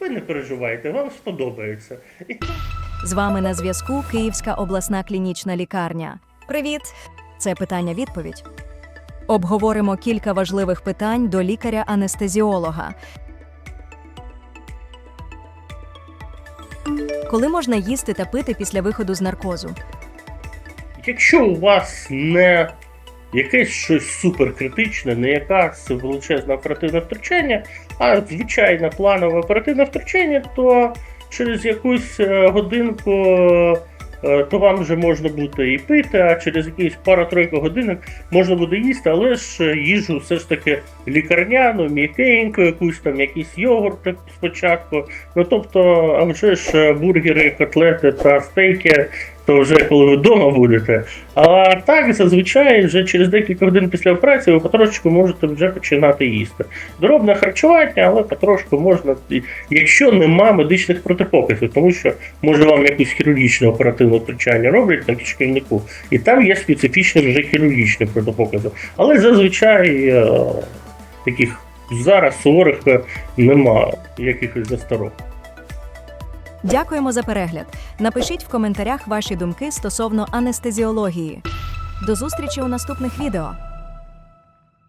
Ви не переживайте, вам сподобається. І З вами на зв'язку Київська обласна клінічна лікарня. Привіт. Це питання-відповідь. Обговоримо кілька важливих питань до лікаря-анестезіолога. Коли можна їсти та пити після виходу з наркозу? Якщо у вас не якесь щось суперкритичне, не якась величезне оперативне втручання, а звичайне планове оперативне втручання, то через якусь е, годинку е, то вам вже можна буде і пити, а через якісь пару-тройку годинок можна буде їсти, але ж е, їжу все ж таки лікарняну, м'якеньку, якусь там якийсь йогурт спочатку. Ну тобто, а вже ж бургери, котлети та стейки, то вже коли ви вдома будете. А так зазвичай вже через декілька годин після операції ви потрошечку можете вже починати їсти. Дробне харчування, але потрошку можна, якщо нема медичних протипоказів, тому що може вам якусь хірургічне оперативне втручання роблять на кишківнику, і там є специфічні вже хірургічні протипокази. Але зазвичай е, таких зараз суворих е, нема якихось засторог. Дякуємо за перегляд. Напишіть в коментарях ваші думки стосовно анестезіології. До зустрічі у наступних відео.